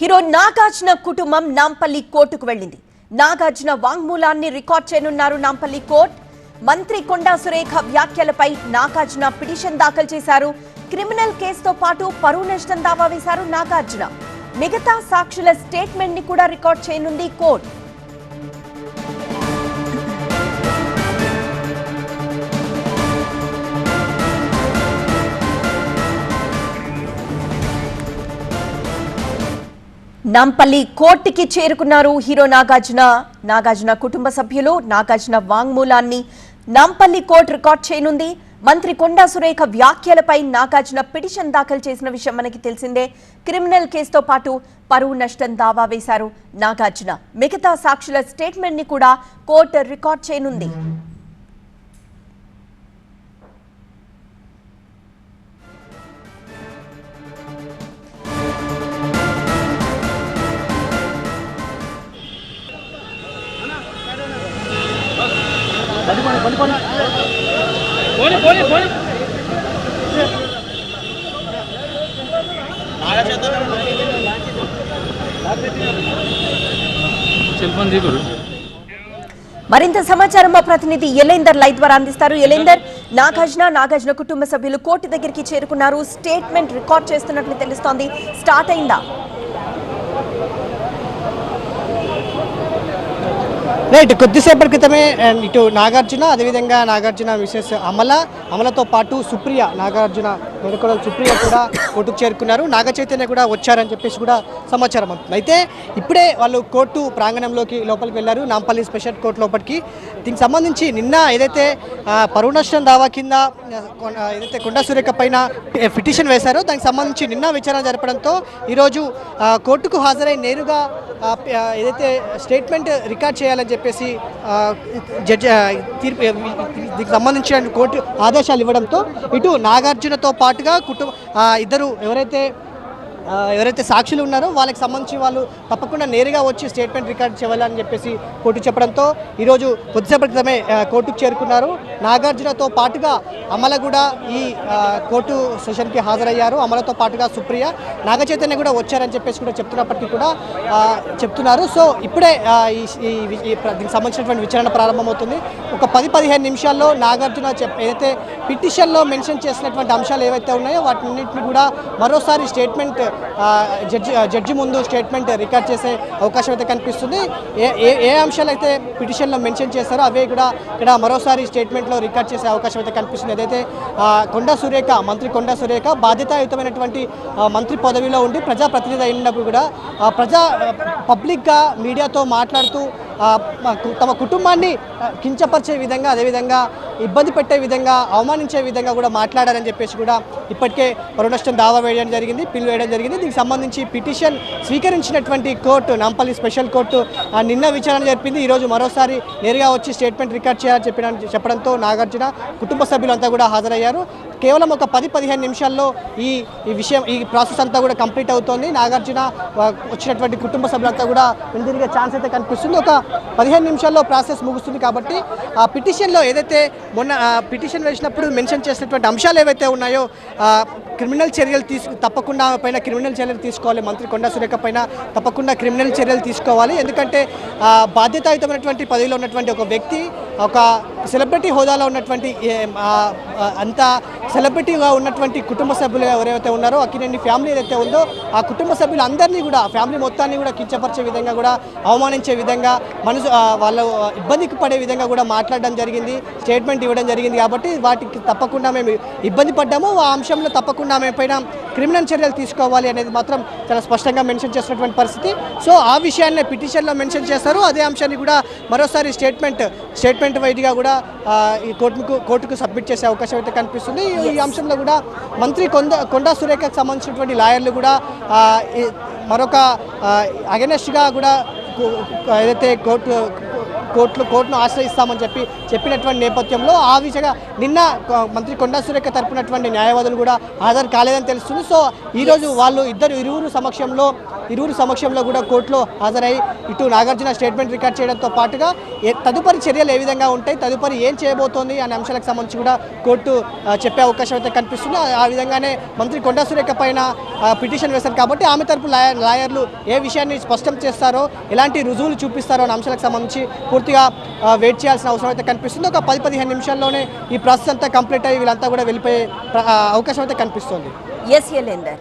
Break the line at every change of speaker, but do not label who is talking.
Hero Nagarjuna కుటుంబం నాంపల్లి కోర్టుకు వెళ్ళింది. నాగార్జున వాంగ్మూలాన్ని రికార్డ్ చేయనున్నారు నాంపల్లి కోర్ట్. మంత్రి కొండా సురేఖ వ్యాఖ్యలపై నాగార్జున పిటిషన్ దాఖలు చేశారు. క్రిమినల్ కేసుతో పాటు పరువు నష్టం దావా వేశారు నాగార్జున. మిగతా సాక్షుల స్టేట్మెంట్ని కూడా రికార్డ్ చేయనుంది కోర్టు. నాంపల్లి కోర్టుకి చేరుకున్నారు హీరో నాగార్జున. నాగార్జున కుటుంబ సభ్యులు నాగార్జున వాంగ్మూలాన్ని నాంపల్లి కోర్టు రికార్డ్ చేయనుంది. మంత్రి కొండా సురేఖ వ్యాఖ్యలపై నాగార్జున పిటిషన్ దాఖలు చేసిన విషయం మనకి తెలిసిందే. క్రిమినల్ కేసుతో పాటు పరువు నష్టం దావా వేశారు నాగార్జున. మిగతా సాక్షుల స్టేట్మెంట్ని కూడా కోర్టు రికార్డ్ చేయనుంది. మరింత సమాచారం మా ప్రతినిధి ఎలేందర్ లైవ్ ద్వారా అందిస్తారు. ఎలేందర్ నాగార్జున నాగార్జున కుటుంబ సభ్యులు కోర్టు దగ్గరికి చేరుకున్నారు. స్టేట్మెంట్ రికార్డ్ చేస్తున్నట్లు తెలుస్తోంది. స్టార్ట్ అయిందా?
రైట్ కొద్దిసేపటి క్రితమే అండ్ ఇటు నాగార్జున అదేవిధంగా నాగార్జున మిసెస్ అమల. అమలతో పాటు సుప్రియ నాగార్జున మేనకోడలు సుప్రియ కూడా కోర్టుకు చేరుకున్నారు. నాగ చైతన్య కూడా వచ్చారని చెప్పేసి కూడా సమాచారం అవుతుంది అయితే ఇప్పుడే వాళ్ళు కోర్టు ప్రాంగణంలోకి లోపలికి వెళ్ళారు. నాంపల్లి స్పెషల్ కోర్టు లోపలికి. దీనికి సంబంధించి నిన్న ఏదైతే పరువు నష్టం దావా కింద ఏదైతే కొండా సురేఖ పైన పిటిషన్ వేశారో దానికి సంబంధించి నిన్న విచారణ జరపడంతో ఈరోజు కోర్టుకు హాజరై నేరుగా ఏదైతే స్టేట్మెంట్ రికార్డ్ చేయాలని చెప్పేసి ఆ, జడ్జి తీర్పు దీనికి సంబంధించిన కోర్టు ఆదేశాలు ఇవ్వడంతో ఇటు నాగార్జునతో పాటుగా కుటుంబ ఇద్దరు ఎవరైతే ఎవరైతే సాక్షులు ఉన్నారో వాళ్ళకి సంబంధించి వాళ్ళు తప్పకుండా నేరుగా వచ్చి స్టేట్మెంట్ రికార్డ్ చేయాలని చెప్పేసి కోర్టు చెప్పడంతో ఈరోజు కొద్దిసేపటి క్రితమే కోర్టుకు చేరుకున్నారు. నాగార్జునతో పాటుగా అమల కూడా ఈ కోర్టు సెషన్కి హాజరయ్యారు. అమలతో పాటుగా సుప్రియ నాగచైతన్య కూడా వచ్చారని చెప్పేసి కూడా చెప్తున్నప్పటికీ కూడా చెప్తున్నారు. సో ఇప్పుడే ఈ దీనికి సంబంధించినటువంటి విచారణ ప్రారంభమవుతుంది. ఒక పది పదిహేను నిమిషాల్లో నాగార్జున చెప్ ఏదైతే పిటిషన్లో మెన్షన్ చేసినటువంటి అంశాలు ఏవైతే ఉన్నాయో వాటిన్నింటిని కూడా మరోసారి స్టేట్మెంట్ జడ్జి జడ్జి ముందు స్టేట్మెంట్ రికార్డ్ చేసే అవకాశం అయితే కనిపిస్తుంది. ఏ ఏ ఏ అంశాలు అయితే పిటిషన్లో మెన్షన్ చేస్తారో అవే కూడా ఇక్కడ మరోసారి స్టేట్మెంట్లో రికార్డ్ చేసే అవకాశం అయితే కనిపిస్తుంది. ఏదైతే కొండా సురేఖ మంత్రి కొండా సురేఖ బాధ్యతాయుతమైనటువంటి మంత్రి పదవిలో ఉండి ప్రజాప్రతినిధి అయినప్పుడు కూడా ప్రజా పబ్లిక్గా మీడియాతో మాట్లాడుతూ తమ కుటుంబాన్ని కించపరిచే విధంగా అదేవిధంగా ఇబ్బంది పెట్టే విధంగా అవమానించే విధంగా కూడా మాట్లాడారని చెప్పేసి కూడా ఇప్పటికే పరునష్టం దావా వేయడం జరిగింది పిల్లు వేయడం జరిగింది. దీనికి సంబంధించి పిటిషన్ స్వీకరించినటువంటి కోర్టు నాంపల్లి స్పెషల్ కోర్టు ఆ, నిన్న విచారణ జరిపింది. ఈరోజు మరోసారి నేరుగా వచ్చి స్టేట్మెంట్ రికార్డ్ చేయాలని చెప్పిన చెప్పడంతో నాగార్జున కుటుంబ సభ్యులంతా కూడా హాజరయ్యారు. కేవలం ఒక పది పదిహేను నిమిషాల్లో ఈ ఈ విషయం ఈ ప్రాసెస్ అంతా కూడా కంప్లీట్ అవుతోంది. నాగార్జున వచ్చినటువంటి కుటుంబ సభ్యులంతా కూడా వెనుదిరిగే ఛాన్స్ అయితే కనిపిస్తుంది. ఒక పదిహేను నిమిషాల్లో ప్రాసెస్ ముగుస్తుంది కాబట్టి ఆ పిటిషన్లో ఏదైతే మొన్న పిటిషన్ వేసినప్పుడు మెన్షన్ చేసినటువంటి అంశాలు ఏవైతే ఉన్నాయో క్రిమినల్ చర్యలు తీసుకు తప్పకుండా పైన క్రిమినల్ చర్యలు తీసుకోవాలి. మంత్రి కొండా సురేఖ పైన తప్పకుండా క్రిమినల్ చర్యలు తీసుకోవాలి. ఎందుకంటే బాధ్యతాయుతమైనటువంటి పదవిలో ఉన్నటువంటి ఒక వ్యక్తి ఒక సెలబ్రిటీ హోదాలో ఉన్నటువంటి అంత సెలబ్రిటీగా ఉన్నటువంటి కుటుంబ సభ్యులు ఎవరైతే ఉన్నారో అక్కినేని ఫ్యామిలీ ఏదైతే ఉందో ఆ కుటుంబ సభ్యులు అందరినీ కూడా ఫ్యామిలీ మొత్తాన్ని కూడా కించపరిచే విధంగా కూడా అవమానించే విధంగా మనసు వాళ్ళు ఇబ్బందికి పడే విధంగా కూడా మాట్లాడడం జరిగింది స్టేట్మెంట్ ఇవ్వడం జరిగింది కాబట్టి వాటికి తప్పకుండా మేము ఇబ్బంది పడ్డాము. ఆ అంశంలో తప్పకుండా మేము పైన క్రిమినల్ చర్యలు తీసుకోవాలి అనేది మాత్రం చాలా స్పష్టంగా మెన్షన్ చేసినటువంటి పరిస్థితి. సో ఆ విషయాన్ని పిటిషన్లో మెన్షన్ చేస్తారు అదే అంశాన్ని కూడా మరోసారి స్టేట్మెంట్ స్టేట్మెంట్ వైద్యుగా కూడా ఈ కోర్టుకు కోర్టుకు సబ్మిట్ చేసే అవకాశం అయితే కనిపిస్తుంది. ఈ- అంశంలో కూడా మంత్రి కొండ కొండా సురేఖకు సంబంధించినటువంటి లాయర్లు కూడా మరొక అగెనెస్ట్గా కూడా ఏదైతే కోర్టు కోర్టులు కోర్టును ఆశ్రయిస్తామని చెప్పి చెప్పినటువంటి నేపథ్యంలో ఆ విషయంగా నిన్న మంత్రి కొండా సురేఖ తరపునటువంటి న్యాయవాదులు కూడా హాజరు కాలేదని తెలుస్తుంది. సో ఈరోజు వాళ్ళు ఇద్దరు ఇరువురు సమక్షంలో ఇరువురు సమక్షంలో కూడా కోర్టులో హాజరై ఇటు నాగార్జున స్టేట్మెంట్ రికార్డ్ చేయడంతో పాటుగా తదుపరి చర్యలు ఏ విధంగా ఉంటాయి తదుపరి ఏం చేయబోతోంది అనే అంశాలకు సంబంధించి కూడా కోర్టు చెప్పే అవకాశం అయితే కనిపిస్తుంది. ఆ- విధంగానే మంత్రి కొండా సురేఖ పైన పిటిషన్ వేశారు కాబట్టి ఆమె తరపు లాయర్ లాయర్లు ఏ విషయాన్ని స్పష్టం చేస్తారో ఎలాంటి రుజువులు చూపిస్తారో అనే అంశాలకు సంబంధించి పూర్తిగా వెయిట్ చేయాల్సిన అవసరం అయితే కనిపిస్తుంది. ఒక పది పదిహేను నిమిషాల్లోనే ఈ ప్రాసెస్ అంతా కంప్లీట్ అయ్యి వీళ్ళంతా కూడా వెళ్ళిపోయే అవకాశం అయితే కనిపిస్తుంది.
ఎస్ ఎలేందర్